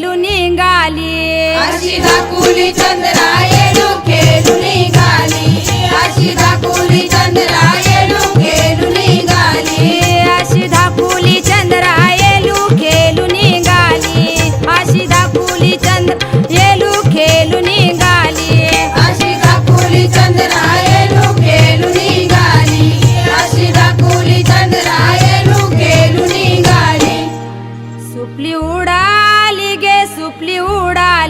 येलू निघाली. अशी दाकुली चंद्रा येलू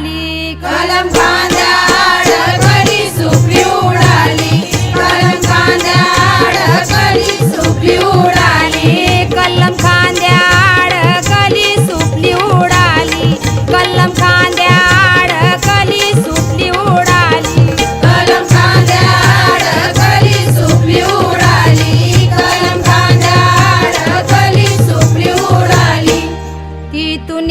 उडाली. कलम कांदा अडकली उडाली. कलम कांदा अडकली उडाली. कलम खांद्या अडकली सुकली उडाली. कलम खांद्या अडकली सुकली उडाली. कलम खांद्या अडकली उडाली. कलम खांद्या अडकली सुकली उडाली. तिथून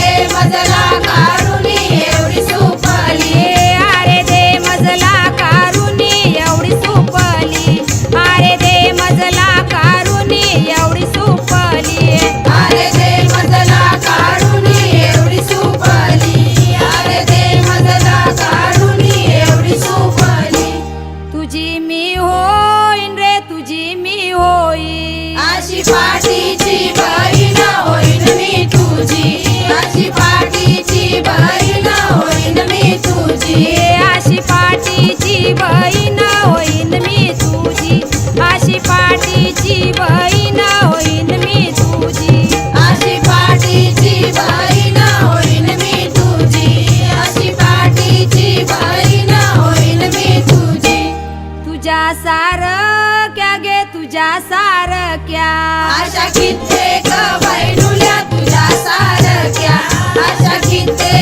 Rashi सारक्या गे तुझ्या सारक्या अशा कित्येक वैरुल्या तुझ्या सारक्या अशा कित्येक